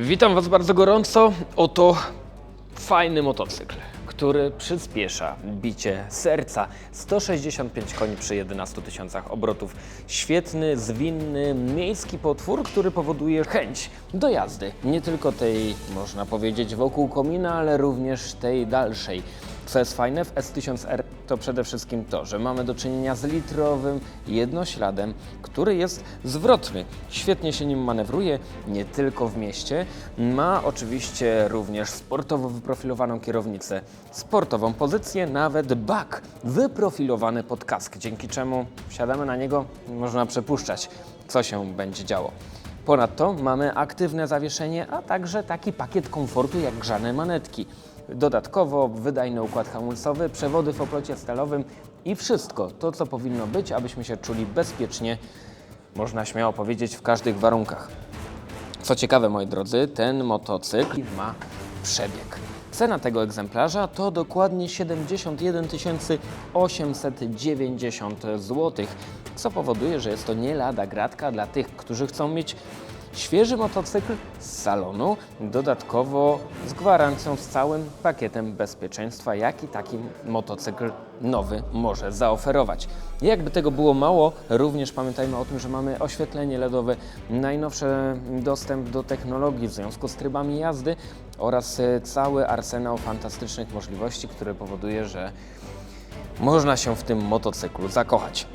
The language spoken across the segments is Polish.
Witam Was bardzo gorąco. Oto fajny motocykl, który przyspiesza bicie serca. 165 koni przy 11 tysiącach obrotów. Świetny, zwinny, miejski potwór, który powoduje chęć do jazdy. Nie tylko tej, można powiedzieć, wokół komina, ale również tej dalszej. Co jest fajne w S1000R to przede wszystkim to, że mamy do czynienia z litrowym jednośladem, który jest zwrotny. Świetnie się nim manewruje, nie tylko w mieście. Ma oczywiście również sportowo wyprofilowaną kierownicę, sportową pozycję, nawet bak wyprofilowany pod kask, dzięki czemu wsiadamy na niego, można przepuszczać, co się będzie działo. Ponadto mamy aktywne zawieszenie, a także taki pakiet komfortu jak grzane manetki. Dodatkowo wydajny układ hamulcowy, przewody w oplocie stalowym i wszystko to, co powinno być, abyśmy się czuli bezpiecznie, można śmiało powiedzieć, w każdych warunkach. Co ciekawe, moi drodzy, ten motocykl ma przebieg. Cena tego egzemplarza to dokładnie 71 890 zł, co powoduje, że jest to nie lada gratka dla tych, którzy chcą mieć świeży motocykl z salonu, dodatkowo z gwarancją, z całym pakietem bezpieczeństwa, jaki taki motocykl nowy może zaoferować. Jakby tego było mało, również pamiętajmy o tym, że mamy oświetlenie LEDowe, najnowszy dostęp do technologii w związku z trybami jazdy oraz e, cały arsenał fantastycznych możliwości, który powoduje, że można się w tym motocyklu zakochać.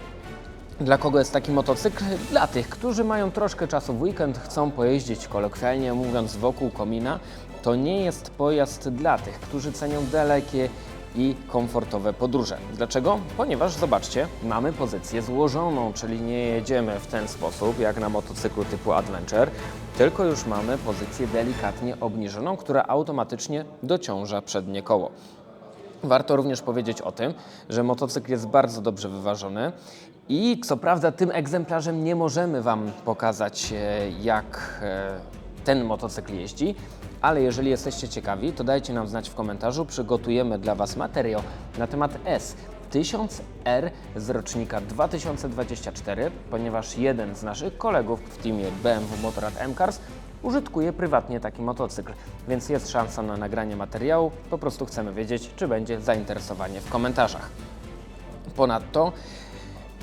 Dla kogo jest taki motocykl? Dla tych, którzy mają troszkę czasu w weekend, chcą pojeździć kolokwialnie mówiąc wokół komina. To nie jest pojazd dla tych, którzy cenią dalekie i komfortowe podróże. Dlaczego? Ponieważ zobaczcie, mamy pozycję złożoną, czyli nie jedziemy w ten sposób jak na motocyklu typu Adventure, tylko już mamy pozycję delikatnie obniżoną, która automatycznie dociąża przednie koło. Warto również powiedzieć o tym, że motocykl jest bardzo dobrze wyważony i co prawda tym egzemplarzem nie możemy Wam pokazać e, jak e, ten motocykl jeździ, ale jeżeli jesteście ciekawi, to dajcie nam znać w komentarzu, przygotujemy dla Was materiał na temat S. 1000R z rocznika 2024, ponieważ jeden z naszych kolegów w teamie BMW Motorrad M-Cars użytkuje prywatnie taki motocykl, więc jest szansa na nagranie materiału. Po prostu chcemy wiedzieć, czy będzie zainteresowanie w komentarzach. Ponadto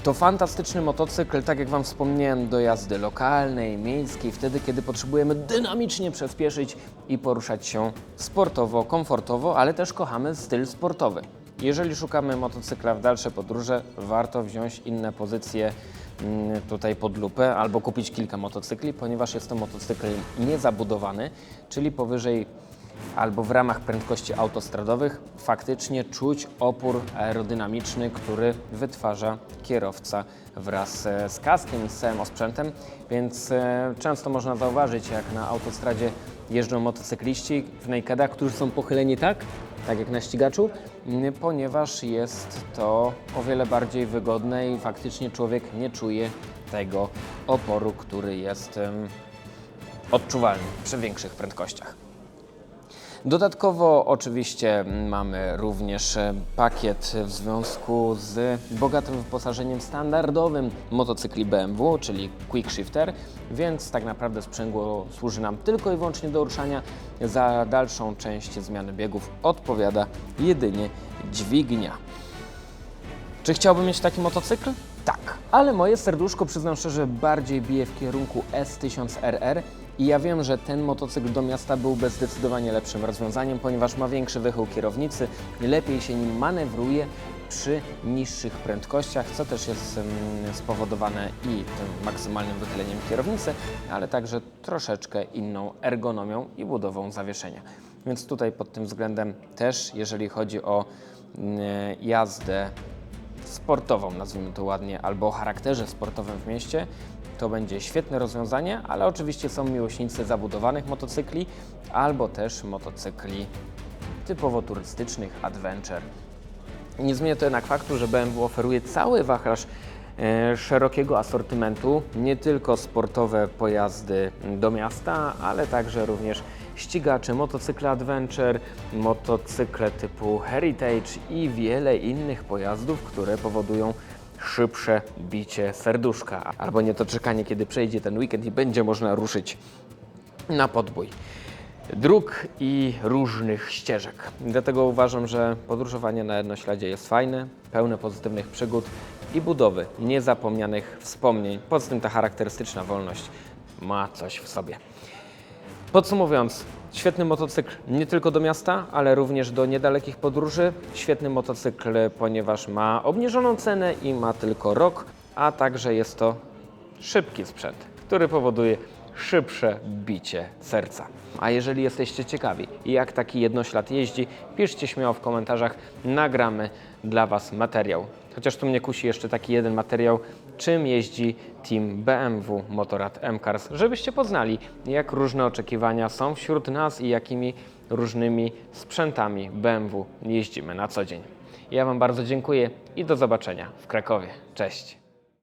to fantastyczny motocykl, tak jak Wam wspomniałem, do jazdy lokalnej, miejskiej, wtedy kiedy potrzebujemy dynamicznie przyspieszyć i poruszać się sportowo, komfortowo, ale też kochamy styl sportowy. Jeżeli szukamy motocykla w dalsze podróże, warto wziąć inne pozycje tutaj pod lupę albo kupić kilka motocykli, ponieważ jest to motocykl niezabudowany, czyli powyżej albo w ramach prędkości autostradowych faktycznie czuć opór aerodynamiczny, który wytwarza kierowca wraz e, z kaskiem z całym osprzętem, więc e, często można zauważyć, jak na autostradzie jeżdżą motocykliści w nakedach, którzy są pochyleni tak, tak jak na ścigaczu, ponieważ jest to o wiele bardziej wygodne i faktycznie człowiek nie czuje tego oporu, który jest odczuwalny przy większych prędkościach. Dodatkowo oczywiście mamy również e, pakiet w związku z bogatym wyposażeniem standardowym motocykli BMW, czyli Quick Shifter, więc tak naprawdę sprzęgło służy nam tylko i wyłącznie do ruszania. Za dalszą część zmiany biegów odpowiada jedynie dźwignia. Czy chciałbym mieć taki motocykl? Tak, ale moje serduszko, przyznam szczerze, bardziej bije w kierunku S1000RR i ja wiem, że ten motocykl do miasta byłby zdecydowanie lepszym rozwiązaniem, ponieważ ma większy wychył kierownicy lepiej się nim manewruje przy niższych prędkościach, co też jest spowodowane i tym maksymalnym wychyleniem kierownicy, ale także troszeczkę inną ergonomią i budową zawieszenia. Więc tutaj pod tym względem też, jeżeli chodzi o mm, jazdę sportową, nazwijmy to ładnie, albo o charakterze sportowym w mieście, to będzie świetne rozwiązanie, ale oczywiście są miłośnicy zabudowanych motocykli albo też motocykli typowo turystycznych, adventure. Nie zmienia to jednak faktu, że BMW oferuje cały wachlarz e, szerokiego asortymentu, nie tylko sportowe pojazdy do miasta, ale także również ścigacze, motocykle adventure, motocykle typu heritage i wiele innych pojazdów, które powodują szybsze bicie serduszka, albo nie to czekanie, kiedy przejdzie ten weekend i będzie można ruszyć na podbój dróg i różnych ścieżek. Dlatego uważam, że podróżowanie na jednośladzie jest fajne, pełne pozytywnych przygód i budowy niezapomnianych wspomnień. Poza tym ta charakterystyczna wolność ma coś w sobie. Podsumowując, świetny motocykl nie tylko do miasta, ale również do niedalekich podróży. Świetny motocykl, ponieważ ma obniżoną cenę i ma tylko rok, a także jest to szybki sprzęt, który powoduje szybsze bicie serca. A jeżeli jesteście ciekawi, jak taki jednoślad jeździ, piszcie śmiało w komentarzach, nagramy dla Was materiał. Chociaż tu mnie kusi jeszcze taki jeden materiał, czym jeździ team BMW Motorrad M-Cars, żebyście poznali, jak różne oczekiwania są wśród nas i jakimi różnymi sprzętami BMW jeździmy na co dzień. Ja Wam bardzo dziękuję i do zobaczenia w Krakowie. Cześć!